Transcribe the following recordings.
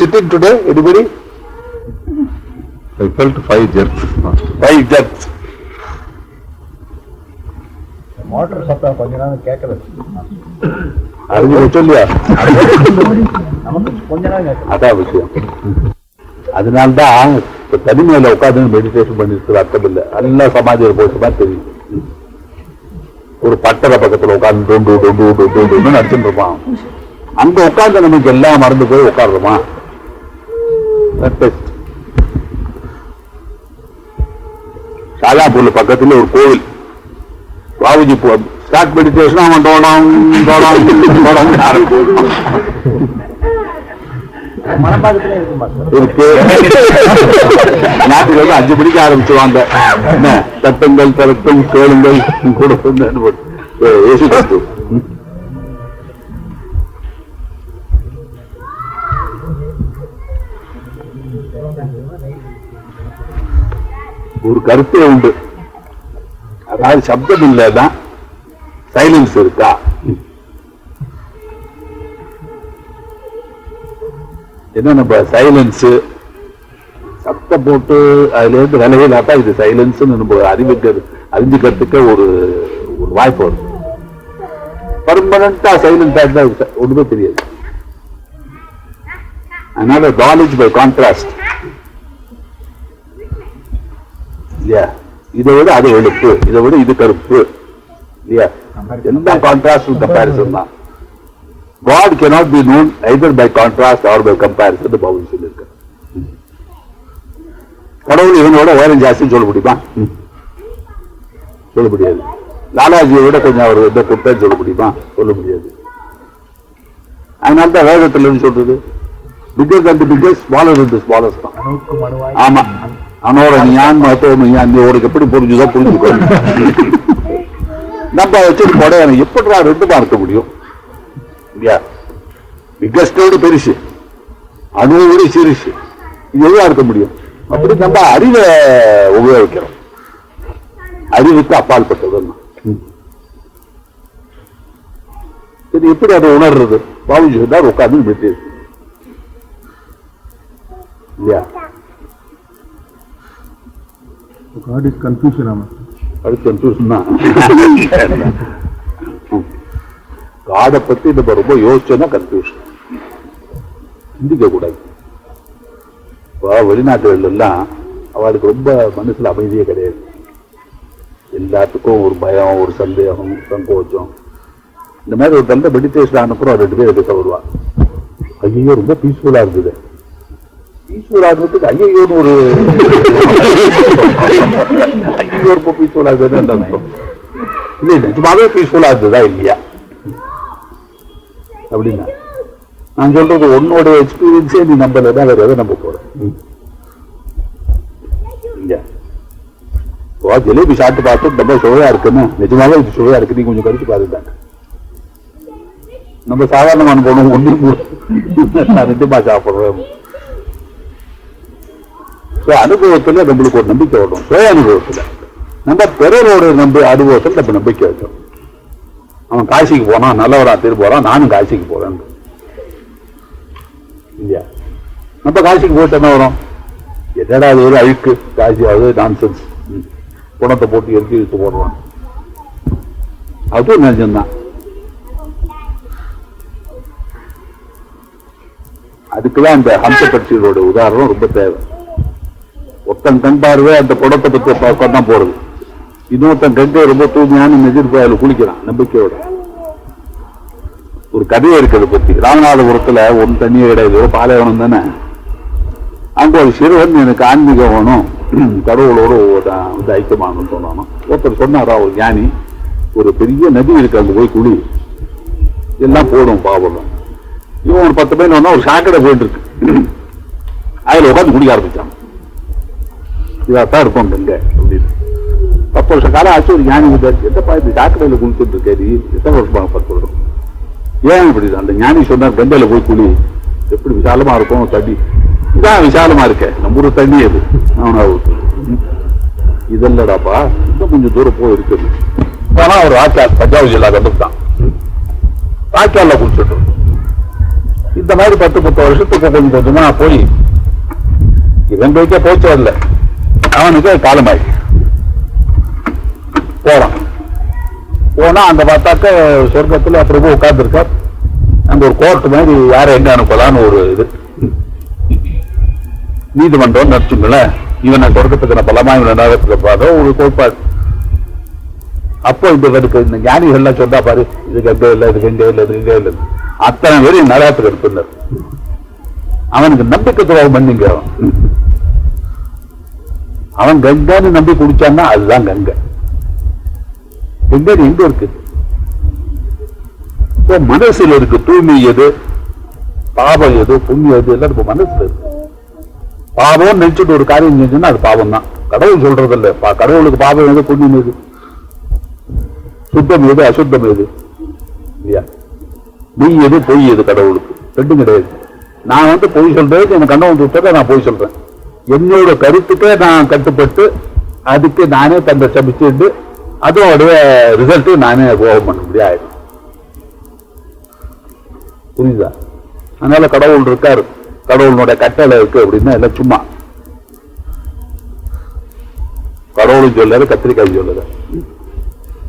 sitting today? Anybody? I felt five jerks. Five jerks. Motor சத்தம் கொஞ்ச நேரம் கேட்கல அறிஞ்சு சொல்லியா நமக்கு கொஞ்ச நேரம் கேட்கல அதான் விஷயம் அதனால்தான் இப்ப தனிமையில உட்காந்து மெடிடேஷன் பண்ணிட்டு அர்த்தம் இல்லை எல்லாம் சமாதியில் போட்டு தான் தெரியும் ஒரு பட்டறை பக்கத்துல உட்கார்ந்து டொண்டு டொண்டு டொண்டு டொண்டு நடிச்சுட்டு இருப்பான் அங்க உட்கார்ந்து நமக்கு எல்லாம் மறந்து போய் உட்காருமா ஷாலாப்பூர்ல பக்கத்துல ஒரு கோவில். பாபுஜி ஸ்டார்ட் மெடிடேஷன் அவன் மனப்பாக்கத்திலே இருக்கும் மாஸ்டர் இருக்கு. வந்து அஞ்சு மணிக்கு ஆரம்பிச்சுவாங்க. என்ன? தட்டுங்கள் திறட்டும் கேளுங்கள். கூட ஒரு கருத்தே உண்டு. அதாவது சப்தம் இல்லதான் சைலன்ஸ் இருக்கா? என்ன நம்ம சைலன்ஸ் சத்தம் போட்டு அதுல இருந்து விலகி இது சைலன்ஸ் நம்ம அறிவிக்கிறது அறிஞ்சுக்கிறதுக்க ஒரு ஒரு வாய்ப்பு வரும். பர்மனண்டா சைலண்டா இருந்தா ஒன்றுமே தெரியாது. அதனால நாலேஜ் பை கான்ட்ராஸ்ட் இல்லையா? இதை விட அது வெளுப்பு இதை விட இது கருப்பு இல்லையா? எல்லாம் கான்ட்ராஸ்ட் கம்பேரிசன் தான். Cannot be known either by contrast or by comparison, the Bible சொல்லியிருக்கு கடவுள் இவனோட உயரம் ஜாஸ்தின்னு சொல்ல முடியுமா? சொல்ல முடியாது. லாலாஜியை விட கொஞ்சம் அவர் எந்த குட்டன்னு சொல்ல முடியுமா? சொல்ல முடியாது. அதனால தான் வேதத்துல சொல்றது? பிக்கஸ் அண்ட் பிக்கஸ் ஸ்மாலர் இந்த ஸ்மாலர்ஸ் தான். ஆமா. அவனோட ஞான் மகத்துவம் ஞான் நீ எப்படி புரிஞ்சுதோ புரிஞ்சுக்கோ. நம்ம வச்சுட்டு கொடையான எப்படிடா ரெண்டுமா இருக்க முடியும்? இல்லையா? பிக்கஸ்டோடு பெருசு. அணுவோடு சிறுசு. இது எதுவா இருக்க முடியும்? அப்படி நம்ம அறிவை உபயோகிக்கிறோம். அறிவுக்கு அப்பாற்பட்டது இது எப்படி அதை உணர்றது? பாபுஜி சொன்னார் உட்கார்ந்து இல்லையா? God is confusion, Amma. அது கன்ஃபியூஷன் தான் காடை பற்றி நம்ம ரொம்ப யோசிச்சோன்னா கன்ஃபியூஷன் சிந்திக்க கூடாது. இப்போ வெளிநாட்டுகள்லாம் அவளுக்கு ரொம்ப மனசுல அமைதியே கிடையாது. எல்லாத்துக்கும் ஒரு பயம் ஒரு சந்தேகம் சங்கோச்சம். இந்த மாதிரி ஒரு நல்ல மெடிடேஷன் ஆனப்புறம் ரெண்டு பேர் எடுக்க வருவா? ஐயோ ரொம்ப பீஸ்ஃபுல்லாக இருந்தது. பீஸ்ஃபுல்லா ஐயோன்னு ஒரு ஐயோ ரொம்ப இல்லை நிஜமாவே பீஸ்ஃபுல்லா இருந்ததா இல்லையா? அப்படின்னா நான் சொல்றது உன்னோட எக்ஸ்பீரியன்ஸே நீ நம்பலைன்னா வேற எதை நம்ப போற? ஓ ஜிலேபி சாப்பிட்டு பார்த்து ரொம்ப சுவையா இருக்குன்னு. நிஜமாவே இது சுவையா இருக்கு நீ கொஞ்சம் கருத்து பாருங்க நம்ம சாதாரணமான போனோம் ஒன்றும் நிஜமா ஸோ அனுபவத்தில் நம்மளுக்கு ஒரு நம்பிக்கை வரும். சுய அனுபவத்தில். நம்ம பிறரோட நம்ப அனுபவத்தில் நம்ம நம்பிக்கை வைக்கணும் அவன் காசிக்கு போனான் நல்லவரா திரும்ப போகிறான் நானும் காசிக்கு போகிறேன் இல்லையா? நம்ம காசிக்கு போயிட்டு என்ன வரும்? என்னடா அது ஒரு அழுக்கு? காசி அது நான்சென்ஸ் குணத்தை போட்டு எரிஞ்சு இழுத்து போடுறான். அதுவும் நிஜம்தான். அதுக்குதான் அந்த ஹம்ச பட்சிகளோட உதாரணம் ரொம்ப தேவை. தன் கண் பார்வை அந்த குடத்தை பற்றி பக்கம் தான் போறது. தன் கங்கை ரொம்ப தூய்மையான நெஜிர் குளிக்கிறான் நம்பிக்கையோட. ஒரு கதையை இருக்குது பத்தி. ராமநாதபுரத்துல ஒன் தண்ணியே கிடையாது ஒரு பாலைவனம் தானே? அங்க ஒரு சிறுவன் எனக்கு ஆன்மீகம் வேணும். கடவுளோட வந்து ஐக்கியமாகணும்னு சொன்னானோ. ஒருத்தர் சொன்னாரா ஒரு ஞானி ஒரு பெரிய நதி இருக்கு அங்க போய் குழி எல்லாம் போடும் பாவம். இவன் ஒரு பத்து பேர் வந்தா ஒரு சாக்கடை போயிட்டு இருக்கு. அதுல உட்காந்து குடிக்க ஆரம்பிச்சான். இதாத்தான் இருக்கும் கங்கை அப்படின்னு. பத்து வருஷம் காலம் ஆச்சு ஒரு ஞானி விசாரிச்சு எத்தப்பா இந்த சாக்கடையில குளிச்சுட்டு இருக்காரு எத்தனை வருஷமாக பத்து வருஷம் ஏன் இப்படி அந்த ஞானி சொன்னார் கங்கையில போய் குளி எப்படி விசாலமாக இருக்கும்? தண்ணி. இதான் விசாலமாக இருக்க. நம்ம ஊர் தண்ணி அது. அவனா ஊத்து. இதல்லடாப்பா இன்னும் கொஞ்சம் தூரம் போய் இருக்குது. ஆனால் ஒரு ஆச்சார் தஞ்சாவூர் ஜில்லா கண்டுட்டான் வாய்க்கால்ல குளிச்சுட்டு இந்த மாதிரி பத்து பத்து வருஷத்துக்கு கொஞ்சம் கொஞ்சமாக போய் இவன் போய்க்கே போச்சு வரல. அவனுக்கு காலமாயி போறான் போனா அங்க பார்த்தாக்க சொர்க்கத்துல பிரபு உட்கார்ந்துருக்கார். அங்க ஒரு கோர்ட் மாதிரி யாரை எங்க அனுப்பலாம்னு ஒரு இது. நீதிமன்றம் நடத்துங்களேன். இவனை சொர்க்கத்துக்கு நான் பலமா இவனை நரகத்துக்கு பாதோ ஒரு கோட்பாடு. அப்போ இந்த இவருக்கு இந்த ஞானிகள்லாம் சொன்னா பாரு இதுக்கு கங்கை இல்லை இது கங்கை இல்லை இது கங்கை இல்லை. அத்தனை பேரும் நரகத்துக்கு எடுத்துனர் அவனுக்கு நம்பிக்கை துரோகம் பண்ணிங்க அவன். அவன் கங்கான்னு நம்பி குடிச்சான்னா அதுதான் கங்கை. கங்கை எங்க இருக்கு? இப்போ மனசுல இருக்கு தூய்மை எது? பாவம் எது? புண்ணியம் எது? எல்லாம் இப்ப மனசுல இருக்கு. பாவம் நினைச்சிட்டு ஒரு காரியம் செஞ்சோம்னா அது பாவம் தான் கடவுள் சொல்றது இல்ல பா- கடவுளுக்கு பாவம் எது? புண்ணியம் எது? சுத்தம் எது? அசுத்தம் எது? இல்லையா? மெய் எது? பொய் எது? கடவுளுக்கு. ரெண்டும் கிடையாது. நான் வந்து பொய் சொல்றதுக்கு எனக்கு கண்ணவன் சுத்தத்தை நான் பொய் சொல்றேன். என்னோட கருத்துக்கே நான் கட்டுப்பட்டு அதுக்கு நானே தன்னை சமைச்சுட்டு அதோடைய ரிசல்ட்டு நானே போகம் பண்ண முடியாது. புரியுதா? அதனால கடவுள் இருக்காரு. கடவுளோட கட்டளை இருக்கு அப்படின்னா இல்லை சும்மா. கடவுளும் சொல்லாரு கத்திரிக்காய் சொல்லல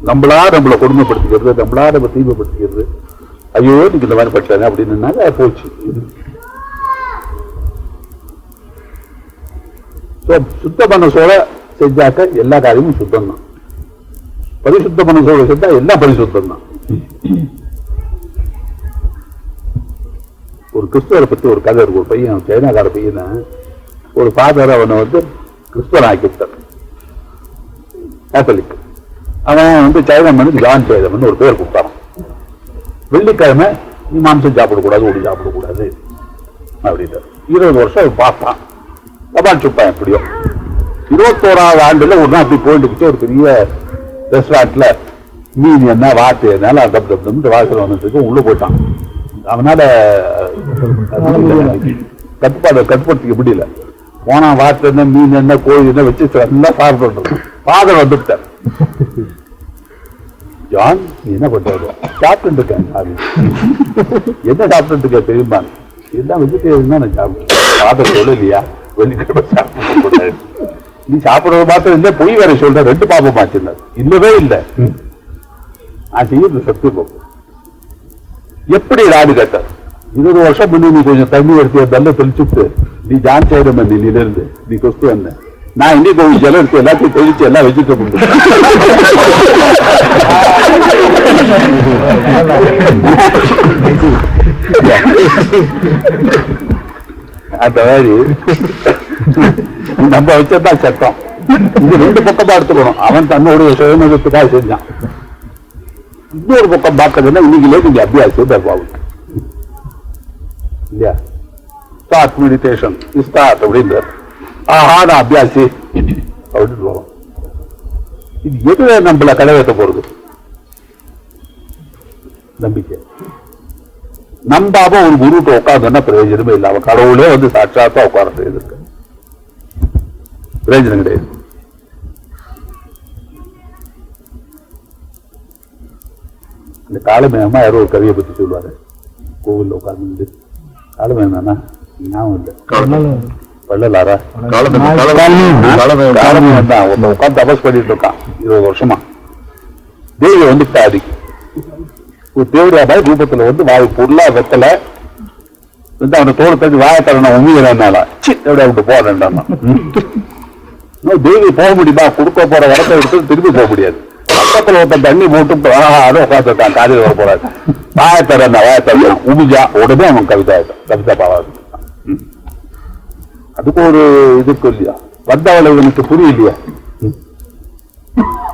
நம்மளா நம்மளை கொடுமைப்படுத்திக்கிறது நம்மளா நம்ம தீமைப்படுத்திக்கிறது. ஐயோ நீங்க இந்த மாதிரி பட்டானே அப்படின்னு போச்சு. ஸோ சுத்த மனசோட செஞ்சாக்க எல்லா காரியமும் சுத்தம் தான் பரிசுத்த மனசோட செஞ்சா எல்லாம் பரிசுத்தம் தான் ஒரு கிறிஸ்துவரை பத்தி ஒரு கதை இருக்கு. ஒரு பையன் சைனாக்கார பையனை ஒரு ஃபாதர் அவனை வந்து கிறிஸ்துவன் ஆக்கிவிட்டார் கேத்தலிக் அவன் வந்து சைதமன் ஜான் சைதமன் ஒரு பேர் கொடுத்தான் வெள்ளிக்கிழமை நீ மாம்சம் சாப்பிடக்கூடாது ஒடி சாப்பிடக்கூடாது அப்படின்ட்டு இருபது வருஷம் அவன் பார்த்தான் தபால் எப்படியோ இருபத்தோராவது ஆண்டுல ஒரு நாள் அப்படி போயிட்டு ஒரு பெரிய ரெஸ்டாரண்ட்ல மீன் என்ன வாத்து என்னால டப் டப் டப்னு வாசல் வந்துட்டு உள்ள போயிட்டான். அவனால கட்டுப்பாடு கட்டுப்படுத்திக்க முடியல. போனா வாத்து என்ன மீன் என்ன கோழி என்ன வச்சு நல்லா சாப்பிட்டு ஃபாதர் வந்துட்டார். ஜான் நீ என்ன பண்றாரு சாப்பிட்டு இருக்கேன் என்ன சாப்பிட்டு இருக்க தெரியுமா? இதுதான் வெஜிடேரியன் தான் நான் சாப்பிட்டேன் ஃபாதர் சொல்லலையா? நீ சாப்பிடுறது மாத்திரம் இல்லை பொய் வேற சொல்ற ரெண்டு பாப்பம் மாற்றினார் இல்லவே இல்லை. நான் செய்யறது சத்தியம் பாப்பம் எப்படி ராடு கேட்டார்? இருபது வருஷம் முன்னே நீ கொஞ்சம் தண்ணி எடுத்து தள்ள தெளிச்சுட்டு நீ ஜான் செய்யற நீல இருந்து நீ கொஸ்து வந்த நான் இன்னைக்கு கொஞ்சம் ஜலம் எடுத்து எல்லாத்தையும் தெளிச்சு எல்லாம் வெஜிடபிள் அந்த மாதிரி நம்ம வச்சதான் சட்டம். இது ரெண்டு பக்கம் எடுத்துக்கணும். அவன் தன்னுடைய சுயநலத்துக்காக செஞ்சான். இன்னொரு பக்கம் பார்த்ததுன்னா இன்னைக்குலே நீங்க அபியாசம் தர்பாவு. இல்லையா? ஸ்டார்ட் மெடிடேஷன் ஸ்டார்ட் அப்படின்னு ஆஹா நான் அபியாசி. அப்படின்னு வரும் இது எது நம்மள கடவேற்ற போறது நம்பிக்கை. நம்பாம ஒரு குருட்ட உட்கார்ந்தோன்னா பிரயோஜனமே இல்லை. அவன் கடவுளே வந்து சாட்சாத்தா உட்கார இருக்கு பிரயோஜனம் கிடையாது. இந்த காலமேகமா யாரோ ஒரு கவியை பத்தி சொல்லுவாரு. கோவில்ல உட்கார்ந்து காலமேகனா ஞாபகம் இல்லை. வள்ளலாரா? காலமேகம் தான் உட்கார்ந்து தபஸ் பண்ணிட்டு இருக்கான். இருபது வருஷமா. தேவி வந்து அதுக்கு ஒரு தேவடியா மாதிரி ரூபத்துல வந்து வாய் பொருளா வெத்தல. வந்து அவனை தோடு தள்ளி வாய நான் உமியினால சி தேவடியா விட்டு போறேன்டான் தேவி போக முடியுமா? கொடுக்க போற வரத்தை எடுத்து திரும்பி போக முடியாது. பக்கத்துல ஒருத்தன் தண்ணி போட்டு அதை உட்காந்துருக்கான் காலையில் வர போறாரு. வாய தரேன் உமிஜா உடனே அவன் கவிதா கவிதா பாவாது அதுக்கு ஒரு இதுக்கு இல்லையா? வந்தவளை இவனுக்கு புரியலையா.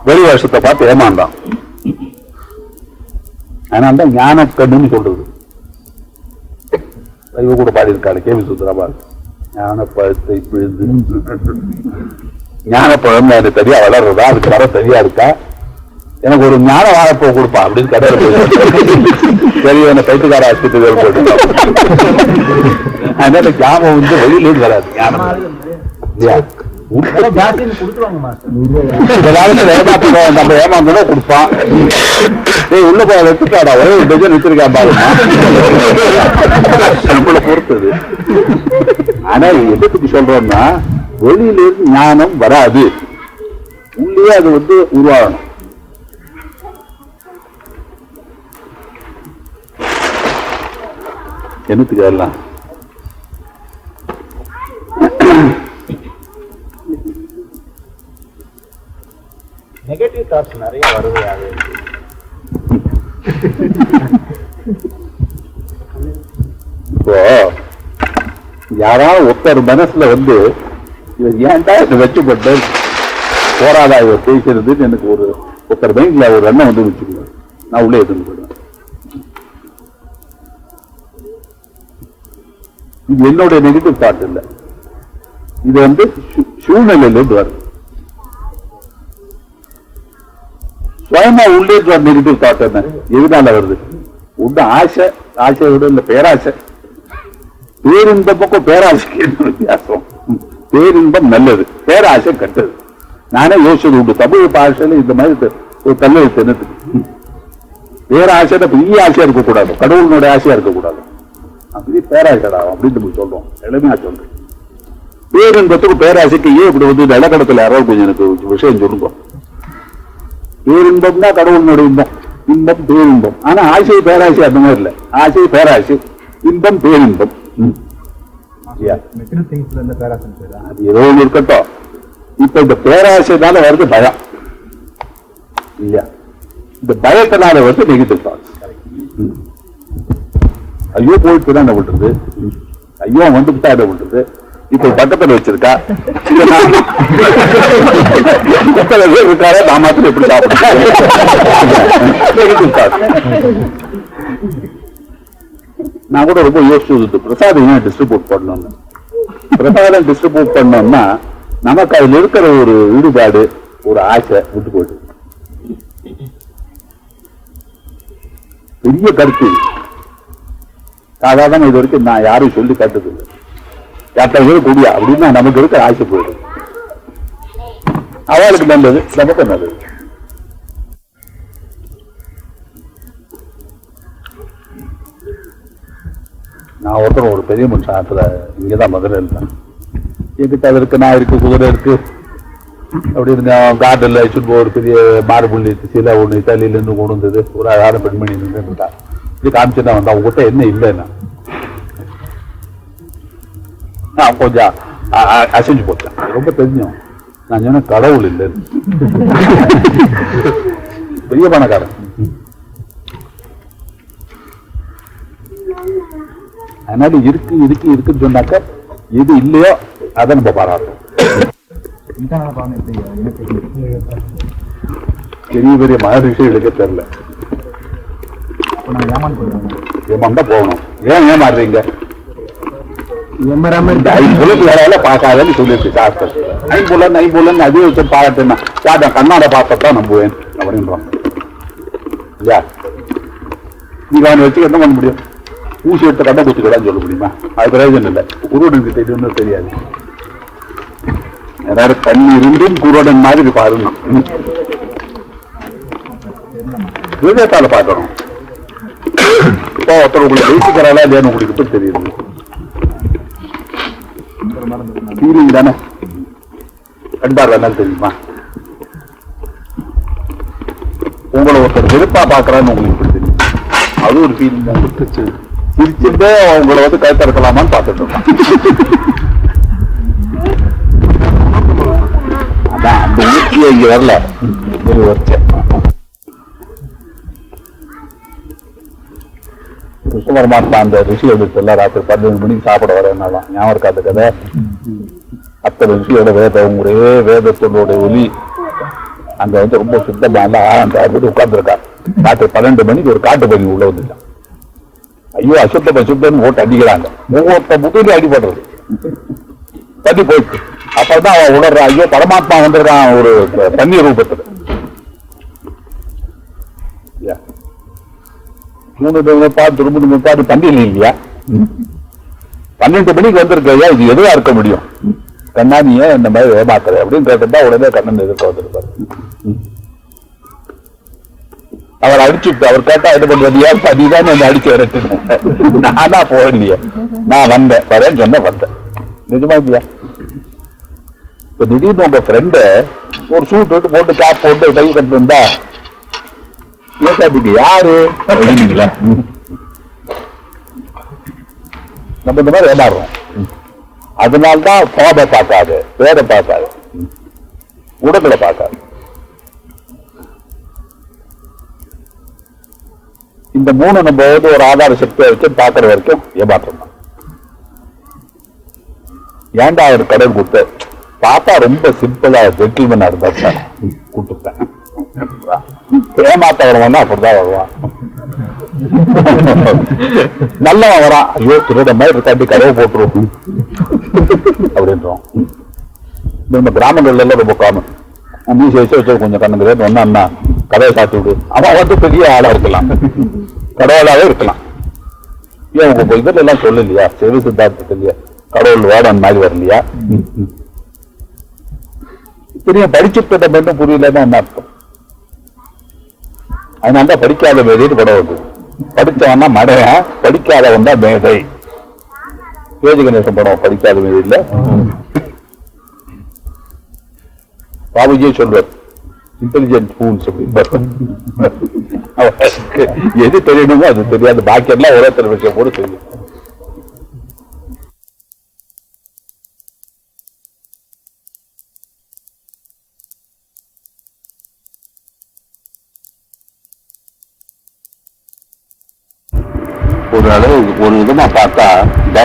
வெளி வருஷத்தை பார்த்து ஏமாண்டான் அதனால தான் ஞான கண்ணுன்னு சொல்றது. இவ கூட பாடியிருக்காரு கேவி சுந்தரமா ஞான பழத்தை பிழிந்து ஞானப்பழம் அது தனியா வளர்றதா? அதுக்கு வர சரியா இருக்கா? எனக்கு ஒரு ஞான வாழைப்பூ கொடுப்பா அப்படின்னு கடையில் போய் சரி என்ன பைத்துக்கார ஆஸ்பத்திரி போட்டு அதனால ஞாபகம் வந்து வெளியில வராது ஞானம் இல்லையா? ஏமாந்தோம் கொடுப்பான். ஏய் உள்ள போய் வச்சுட்டாடா ஒரே ஒரு டஜன் வச்சிருக்கேன் பாருங்க நம்மளை பொறுத்தது. ஆனா எதுக்கு சொல்றோம்னா வெளியில இருந்து ஞானம் வராது. உள்ளே அது வந்து உருவாகணும். என்னத்துக்கு எல்லாம் நெகட்டிவ் தாட்ஸ் நிறைய வருது அது. இப்போ யாராவது ஒருத்தர் மனசுல வந்து இவர் ஏன்டா இதை வச்சுப்பட்டு போராடா இவர் பேசுறதுன்னு எனக்கு ஒரு ஒருத்தர் மைண்ட்ல ஒரு எண்ணம் வந்து வச்சுக்கோங்க. நான் உள்ளே எடுத்துன்னு போயிடுவேன். இது என்னுடைய நெகட்டிவ் தாட் இல்லை. இது வந்து சூழ்நிலையிலிருந்து வருது. சுயமா உள்ளே இருந்து நெகட்டிவ் தாட் என்ன? எதனால வருது? உண்டு ஆசை ஆசை விட இல்ல பேராசை. பேரின்ப பக்கம் பேராசைக்கு என்ன வித்தியாசம்? பேரின்பம் நல்லது பேராசை கெட்டது. நானே யோசிச்சது உண்டு. தமிழ் பாஷையில இந்த மாதிரி ஒரு தள்ள தினத்துக்கு பேராசை பெரிய ஆசையா இருக்கக்கூடாது. கடவுளினுடைய ஆசையா இருக்கக்கூடாது. அப்படி பேராசைடா அப்படின்னு நம்ம சொல்றோம். எளிமையா சொல்றேன் பேரின்பத்துக்கு பேராசைக்கு ஏன் இப்படி வந்து நிலக்கடத்துல யாராவது கொஞ்சம் எனக்கு விஷயம் சொல்லுங்க. பேரின்பம்னா கடவுளினுடைய இன்பம். இன்பம் பேரின்பம் ஆனா ஆசை பேராசை அந்த மாதிரி இல்ல. ஆசை பேராசை இன்பம் பேரின்பம் அது ஏதோ ஒண்ணு இருக்கட்டும். இப்ப இந்த பேராசைனால வருது பயம். இல்லையா? இந்த பயத்தினால வந்து நெகட்டிவ் தாட்ஸ் ஐயோ போயிட்டு தான் என்ன பண்றது? ஐயோ வந்துட்டு என்ன பண்றது? இப்ப பக்கத்துல வச்சிருக்கா? இத நான் பேர் நான் மாத்திரம் எப்படி சாப்பிடுறேன் நான் கூட ரொம்ப யோசிச்சு பிரசாதம் ஏன் டிஸ்ட்ரிபியூட் பண்ணணும்னு? பிரசாதம் டிஸ்ட்ரிபியூட் பண்ணோம்னா நமக்கு அதுல இருக்கிற ஒரு ஈடுபாடு ஒரு ஆசை விட்டு போயிட்டு பெரிய கருத்து இது. சாதாரண இது வரைக்கும் நான் யாரும் சொல்லி கேட்டது இல்லை. யார்கிட்ட கூடியா அப்படின்னா நமக்கு இருக்கிற ஆசை போயிடும். அவளுக்கு நல்லது நமக்கு நல்லது நான் ஒருத்தர் ஒரு பெரிய மனுஷன் ஆத்துல இங்கதான் மதுரை இருந்தேன். எங்கிட்ட அது இருக்கு நான் இருக்கு குதிரை இருக்கு. அப்படி இருந்த கார்டன்ல வச்சுட்டு ஒரு பெரிய மாறுபுள்ளி சில ஒண்ணு இத்தாலியில இருந்து கொண்டு வந்தது. ஒரு அழகான பெண்மணி நின்றுட்டான் இது காமிச்சுட்டு வந்தா உங்ககிட்ட என்ன இல்லைன்னா. கொஞ்சம் அசைஞ்சு போட்டேன். ரொம்ப தெரிஞ்சோம் நான் சொன்னேன் கடவுள் இல்லைன்னு பெரிய பணக்காரன் அதனால இருக்கு இருக்கு இருக்குன்னு சொன்னாக்க எது இல்லையோ அதை நம்ம எனக்கு பெரிய பெரிய மகரிஷிகளுக்கு தெரியல. ஏமாந்தா போகணும். ஏன் ஏமாறுறீங்க? ஐம்புலன் வேலையில பார்க்காதன்னு சொல்லியிருக்கு சாஸ்திரம் ஐம்புலன் ஐம்புலன் அதே வச்சு பாராட்டுனா சாதம் கண்ணாட பார்த்தா நம்புவேன் அப்படின்றான். இல்லையா? நீங்க அவனை வச்சு என்ன பண்ண முடியும்? ஊசி எடுத்து கண்ணை சொல்ல முடியுமா? அது பிரயோஜனம் இல்லை. குருடனுக்கு தெரியும்னு தெரியாது. ஏதாவது இருந்தும் குருடன் மாதிரி பாருங்க விவேகத்தால பார்க்கணும். இப்போ ஒருத்தர் உங்களுக்கு பேசிக்கிறாளா இல்லையான்னு உங்களுக்கு தெரியுது. ஃபீலிங் தானே? கண்டார் வேணாலும் தெரியுமா? உங்களை ஒருத்தர் வெறுப்பா பாக்குறான்னு உங்களுக்கு தெரியும்? அது ஒரு ஃபீலிங் தான். சிரிச்சிருந்தே உங்களை வந்து கைத்தறக்கலாமான்னு பார்த்துட்டு இருக்கான் அதான் அந்த உணர்ச்சியை இங்க வரல. ஒரு வருஷம் கிருஷ்ண அந்த ரிஷி எடுத்துல ராத்திரி பதினொன்று மணிக்கு சாப்பிட வரனாலாம் ஞாபகம் இருக்கா அந்த கதை? அத்தனை ரிஷியோட வேதம் ஒரே வேதத்தோட ஒலி. அங்க வந்து ரொம்ப சுத்தமா எல்லாம் அந்த உட்கார்ந்துருக்கா ராத்திரி பன்னெண்டு மணிக்கு ஒரு காட்டு பணி உள்ள வந்துட்டான் ஐயோ அசுத்தம் அசுத்தம்னு ஓட்டு அடிக்கிறாங்க. ஒவ்வொருத்த முட்டிலே அடிபடுறது. தண்ணி போயிட்டு அப்பதான் அவன் உணர்றான் ஐயோ பரமாத்மா வந்துடுறான் ஒரு தண்ணி ரூபத்துல. மூணு பார்த்து திரும்ப பார்த்து தண்ணி இல்லையா? பன்னெண்டு மணிக்கு வந்திருக்கையா இது எதுவா இருக்க முடியும்? கண்ணாமிய இந்த மாதிரி ஏமாத்துற? அப்படின்னு கேட்டுட்டா உடனே கண்ணன் எதிர்க்க வந்திருப்பாரு. அவர் அடிச்சு அவர் கேட்டா இது பண்றது ஏன் பதிதான் என்ன அடிச்சு விரட்டுனேன் நானா போகலையே நான் வந்தேன். வரேன்னு சொன்ன வந்தேன். நிஜமா இல்லையா? இப்ப திடீர்னு உங்க ஃப்ரெண்டு ஒரு சூட் போட்டு கேப் போட்டு கை கட்டிருந்தா சாப்பிட்டு யாரு? நம்ம இந்த மாதிரி ஏமாறுறோம் அதனால்தான் ஃபார்மை பார்க்காது பேரை பார்க்காது உடம்புல பார்க்காது. இந்த மூணு நம்ம வந்து ஒரு ஆதார சக்தியை வச்சு பார்க்கற வரைக்கும் ஏமாற்றம் தான் ஏன்டா அவர் கடன் கொடுத்த? பார்த்தா ரொம்ப சிம்பிளா ஜென்டில்மேனா இருந்தா சார் கொடுத்துட்டேன் ஏமாத்தவன் வருவான்னா அப்படிதான் வருவான். நல்லவன் வரான். ஐயோ திருட மாதிரி இருக்காட்டி கதவை போட்டுருவோம் அப்படின்றோம். நம்ம கிராமங்கள்ல எல்லாம் ரொம்ப காமன் மீச வச்சு வச்சு கொஞ்சம் கண்ணுங்கிறது ஒன்னா அண்ணா கதையை சாத்தி விடு. அவன் வந்து பெரிய ஆளா இருக்கலாம். கடவுளாவே இருக்கலாம். ஏன் உங்க இதுல எல்லாம் சொல்லலையா? செவி இல்லையா கடவுள் வேடம் மாதிரி வரலையா? பெரிய படிச்சுட்ட மட்டும் புரியலன்னா என்ன அர்த்தம்? அதனால தான் படிக்காத மேதைன்னு படம் வருது படித்தவன்னா மடையன் படிக்காதவன் தான் மேதை. வேதி கணேசன் படம் படிக்காத மேதை இல்லை. பாபுஜியே சொல்வார் இன்டெலிஜென்ட் ஃபூல்ஸ் எது தெரியணுமோ அது தெரியாது. பாக்கி எல்லாம் ஒரே தலைவர் விஷயம் கூட தெரியும்.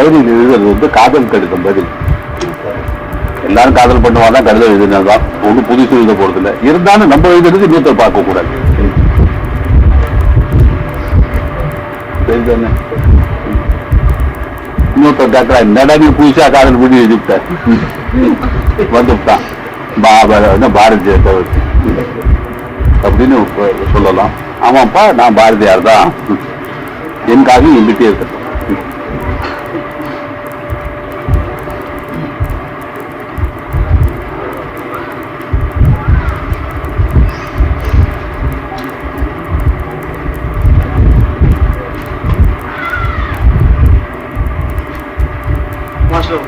டைரியில் எழுதுறது வந்து காதல் கடிதம் பதில். எல்லாரும் காதல் பண்ணுவாங்க கடிதம் எழுதினதான் ஒன்றும் புதுசு எழுத போறது இல்லை. இருந்தாலும் நம்ம எழுதுறது இன்னொருத்தர் பார்க்க கூடாது இன்னொருத்தர் என்னடா நீ புதுசா காதல் பண்ணி எழுதிவிட்ட வந்துட்டான் பா பாரதிய அப்படின்னு சொல்லலாம். ஆமாப்பா நான் பாரதியார் தான். என் காவியம் எங்கிட்டே இருக்கட்டும் மாஸ்டர்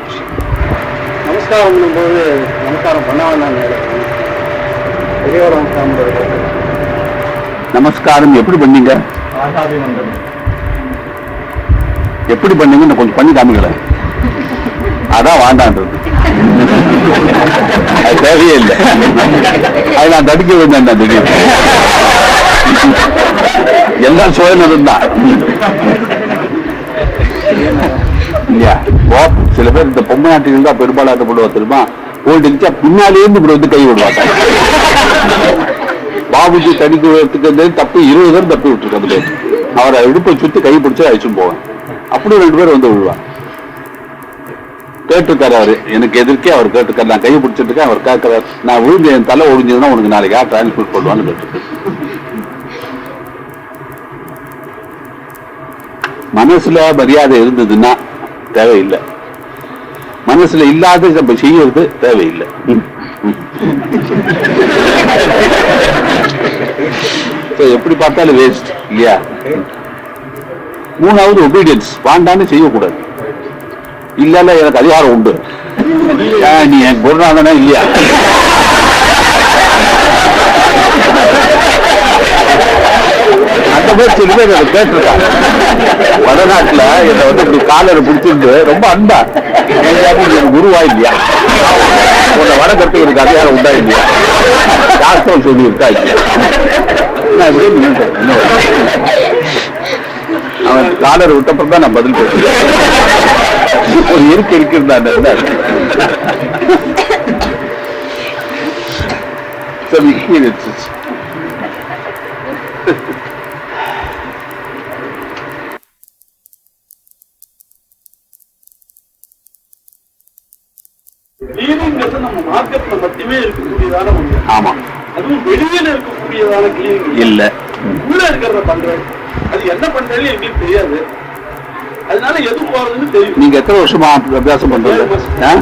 நமஸ்காரம் பண்ணும்போது நமஸ்காரம் பண்ண வேண்டாம் பெரியவர நமஸ்காரம் பண்ணுறது நமஸ்காரம் எப்படி பண்ணீங்க? எப்படி பண்ணீங்கன்னு கொஞ்சம் பண்ணி காமிக்கல அதான் வாண்டான்றது. அது தேவையே இல்லை அது நான் தடுக்க வேண்டாம் திடீர்னு எல்லாம் சுயநலம் தான். சில பேர் இந்த பொம்மை நாட்டுகள் தான் பெரும்பாலாட்ட போடுவா தெரியுமா ஓடிச்சா பின்னாலேயே இருந்து இப்படி வந்து கை விடுவாங்க. பாபுஜி தனிக்கு எடுத்துக்கிறது தப்பு இருபது பேரும் தப்பி விட்டுருக்காங்க அவரை இடுப்பை சுத்தி கை பிடிச்சி அழைச்சும் போவேன். அப்படி ரெண்டு பேர் வந்து விழுவான் கேட்டிருக்காரு அவரு எனக்கு எதிர்க்கே அவர் கேட்டுக்கார் நான் கையை பிடிச்சிட்டு இருக்கேன். அவர் கேட்கிறார். நான் விழுந்து என் தலை ஒழிஞ்சதுன்னா உனக்கு நாளைக்கு யார் டிரான்ஸ்போர்ட் பண்ணுவான்னு மனசுல மரியாதை இருந்ததுன்னா தேவையில்லை. மனசுல இல்லாத நம்ம செய்யறது தேவையில்லை. எப்படி பார்த்தாலும் வேஸ்ட் இல்லையா? மூணாவது ஒபீடியன்ஸ் வாண்டான்னு செய்யக்கூடாது. இல்ல இல்ல எனக்கு அதிகாரம் உண்டு. நீ என் குருநாதனா இல்லையா? அந்த மாதிரி சில பேர் அதை கேட்டிருக்காங்க. வடநாட்டுல என்னை வந்து இப்படி காலரை பிடிச்சிருந்து ரொம்ப அன்பா குருவா இல்லையா? உன்னை வட கட்டுக்கிறதுக்கு அதிகாரம் உண்டா இல்லையா? சாஸ்திரம் சொல்லி இருக்கா இல்லையா? நான் இப்படியே நின்னுட்டேன். அவன் காலர் விட்டப்பறம் தான் நான் பதில் பேசுறேன் ஒரு இருக்கு இருக்கிறதா some experiences. மார்க்கெட்ல மட்டுமே இருக்கக்கூடியதான ஒண்ணு. ஆமா. அதுவும் வெளியில இருக்கக்கூடியதான கிளீனிங் இல்ல. உள்ள இருக்கிறத பண்றேன் அது என்ன பண்றேன்னு எங்களுக்கு தெரியாது. அதனால எது போறதுன்னு தெரியும். நீங்க எத்தனை வருஷமா அபியாசம் பண்றது ஆ?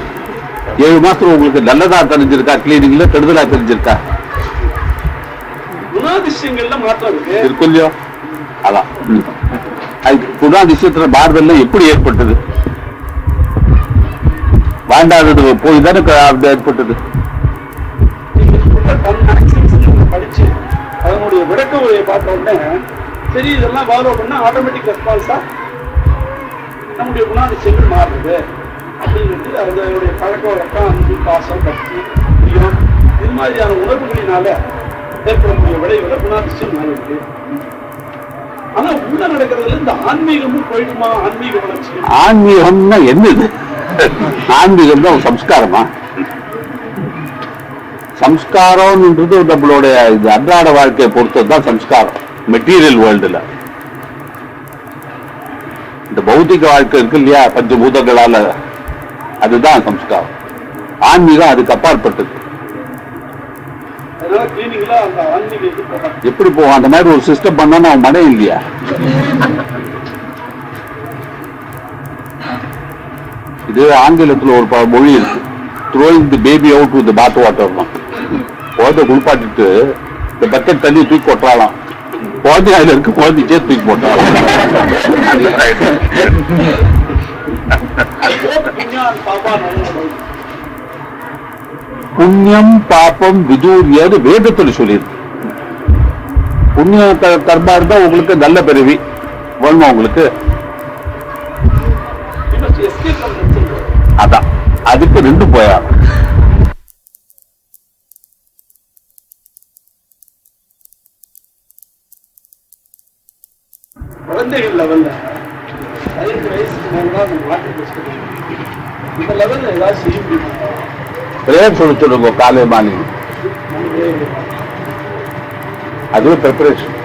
ஏழு மாசத்துல உங்களுக்கு நல்லதா தெரிஞ்சிருக்கா? கிளீனிங்ல கெடுதலா தெரிஞ்சிருக்கா? குணாதிசயங்கள்ல மாற்றம் இருக்கு. இருக்கும் இல்லையோ? அதான். குணாதிசயத்துல மாறுதல் எப்படி ஏற்பட்டது? வாண்டாதது போய் தானே அது ஏற்பட்டது. படிச்சு அதனுடைய விளக்க உரையை பார்த்த உடனே சரி இதெல்லாம் ஃபாலோ பண்ணா ஆட்டோமேட்டிக் ரெஸ்பான்ஸா நம்முடைய குணாதிசயங்கள் மாறுது அப்படிங்கிறது அதனுடைய பழக்க வழக்கம் அன்பு பாசம் பக்தி பிரியம். இது மாதிரியான உணர்வுகளினால ஏற்படக்கூடிய விளைவுல குணாதிசயம் மாறிடுது ஆனா உள்ள நடக்கிறதுல இந்த ஆன்மீகமும் போயிடுமா? ஆன்மீக வளர்ச்சி. ஆன்மீகம்னா என்னது? ஆன்மீகம் தான் சம்ஸ்காரமா? சம்ஸ்காரம்ன்றது நம்மளுடைய இது அன்றாட வாழ்க்கையை பொறுத்தது தான் சம்ஸ்காரம் மெட்டீரியல் வேர்ல்டுல இந்த பௌத்திக வாழ்க்கை இருக்கு இல்லையா? பஞ்சபூதங்களால அதுதான் சம்ஸ்காரம். ஆன்மீகம் அதுக்கு அப்பாற்பட்டது. எப்படி போவோம் அந்த மாதிரி ஒரு சிஸ்டம் பண்ணா அவன் மனம் இல்லையா? இது ஆங்கிலத்துல ஒரு மொழி இருக்கு. Throwing the baby out with bath water குழந்தை குளிப்பாட்டிட்டு இந்த பக்கெட் தண்ணி தூக்கி கொட்டாலாம் குழந்தை அதில் இருக்க குழந்தைக்கே தூக்கி போட்டாலாம் புண்ணியம் பாப்பம் விதூரியது வேதத்தில் சொல்லியிருக்கு. புண்ணிய க- தான் உங்களுக்கு நல்ல பிறவி. வேணுமா உங்களுக்கு அதான். அதுக்கு ரெண்டு போயாங்க குழந்தைகள் லெவல்ல பதினெட்டு வயசுக்கு மேல தான் அந்த மாற்று பேசுறது இந்த லெவல்ல ஏதாவது செய்ய முடியுமா? பிரேயர் சொல்ல சொல்லுங்க காலை மாலை. அதுவே ப்ரிப்பரேஷன்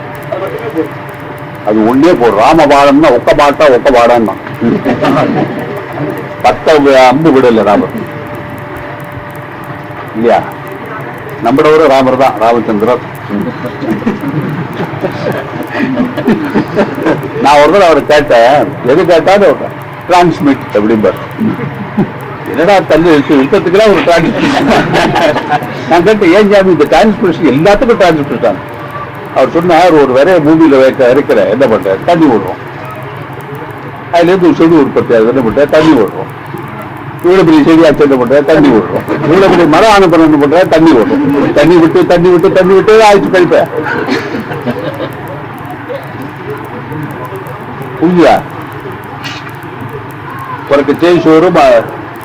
அது ஒன்னே போடும் ராமபாடம்னா ஒக்க பாட்டா ஒக்க பாடான்னா பத்த அம்பு விடல ராமர். இல்லையா? நம்மளோட ராமர் தான் ராமச்சந்திரன் நான் ஒரு தடவை அவரை கேட்டேன். எது கேட்டாலும் டிரான்ஸ்மிட் அப்படிம்பார். என்னடா தள்ளி வச்சு யுத்தத்துக்குலாம் ஒரு டிரான்ஸ்மிஷன் நான் கேட்டேன் ஏன் ஜாமி இந்த டிரான்ஸ்மிஷன் எல்லாத்துக்கும் டிரான்ஸ்மிட்டான் அவர் சொன்னார் ஒரு வரைய பூமியில் வைக்க இருக்கிற என்ன பண்ற? தண்ணி விடுறோம். அதுலேருந்து ஒரு செடி உற்பத்தி ஆகுது என்ன பண்ற தண்ணி விடுறோம் இவ்வளோ பெரிய செடி ஆச்சு என்ன பண்ற தண்ணி விடுறோம் இவ்வளோ பெரிய மரம் அனுப்புறோம் என்ன பண்ற தண்ணி விடுறோம் தண்ணி விட்டு தண்ணி விட்டு தண்ணி விட்டு ஆயிடுச்சு கழிப்ப புரியா உனக்கு செய் சோறு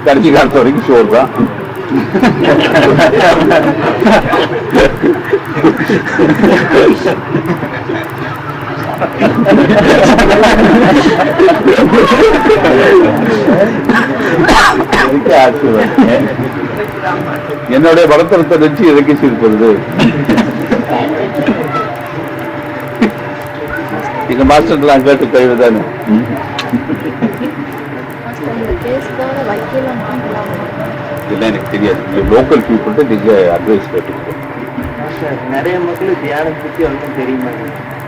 கடைசி காலத்து வரைக்கும் சோறு தான். என்னுடைய வளர்த்தரத்தை வச்சு இறக்கி சிரிப்பது எங்க மாஸ்டர்லாம் கேட்டு கழிவு தானே. இதெல்லாம் எனக்கு தெரியாது. லோக்கல் பீப்புள்கிட்ட அட்வைஸ் கேட்டுக்கோ நிறைய மக்களுக்கு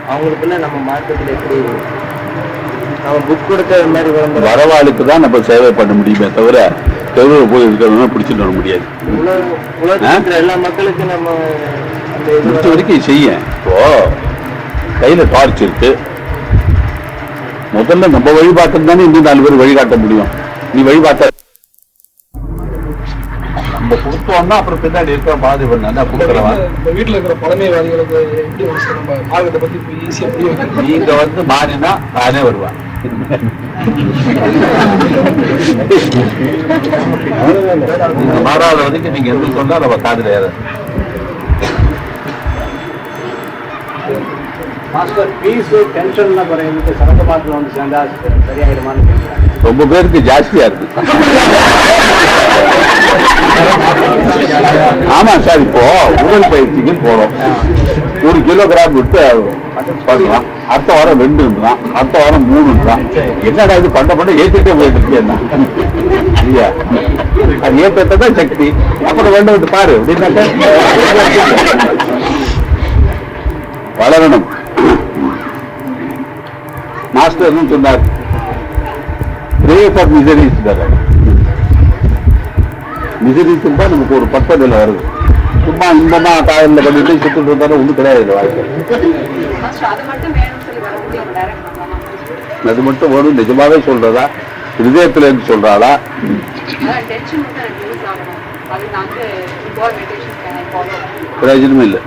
அவங்களுக்குள்ள நம்ம மார்க்கெட்ல எப்படி நம்ம புக் கொடுத்த மாதிரி விளம்பரம்? வரவாளுக்கு தான் நம்ம சேவை பண்ண முடியுமே தவிர தெருவில் போய் இருக்கிறவங்க பிடிச்சிட்டு வர முடியாது. உலகத்துல எல்லா மக்களுக்கும் நம்ம முடிச்ச வரைக்கும் செய்ய இப்போ கையில டார்ச் இருக்கு. முதல்ல நம்ம வழிபாட்டம் தானே இன்னும் நாலு பேர் வழிகாட்ட முடியும். நீ வழிபாட்ட நம்ம கொடுத்தோம்னா அப்புறம் பின்னாடி இருக்கிற பாதி பண்ணா கொடுக்குறவன் இந்த வீட்டுல இருக்கிற பழமைவாதிகளுக்கு எப்படி நம்ம மார்க்கெட்டை பத்தி இப்ப ஈஸியா புரிய வைக்கிறது? நீங்க வந்து மாறினா நானே வருவேன் மாறாத வரைக்கும் நீங்க எந்த சொன்னா நம்ம காதுல ஏற மாஸ்டர் ஃபீஸ் டென்ஷன்லாம் குறையிறது சரக்கு மாட்டில் வந்து சேர்ந்தா சரியாயிடுமான்னு ரொம்ப பேருக்கு ஜாஸ்தியா இருக்கு. ஆமா சார் இப்போ உடல் பயிற்சிக்கு போறோம். ஒரு கிலோகிராம் விட்டு பண்ணலாம். அடுத்த வாரம் ரெண்டுன்றான். அடுத்த வாரம் மூணுன்றான். என்னடா இது பண்ண பண்ண ஏத்திட்டே போயிட்டு இருக்கேன் இல்லையா அது ஏற்றத்தை தான் சக்தி. அப்புறம் வேண்டும் விட்டு பாரு அப்படின்னாக்க வளரணும். மாஸ்டர்னு சொன்னார். கிரேட் ஆஃப் மிசரிஸ் மிசிரிஸ் தான் நமக்கு ஒரு பக்குவத்தில் வருது. சும்மா இன்பமா காதலில் பண்ணிட்டு சுத்திட்டு இருந்தாலும் ஒன்றும் கிடையாது வாழ்க்கை. அது மட்டும் வேணும்னு சொல்லி வர முடியும் டைரக்ட் பண்ணலாம் அது மட்டும் வேணும் நிஜமாவே சொல்றதா? ஹிருதயத்துல இருந்து சொல்றாளா பிரயோஜனமே இல்லை.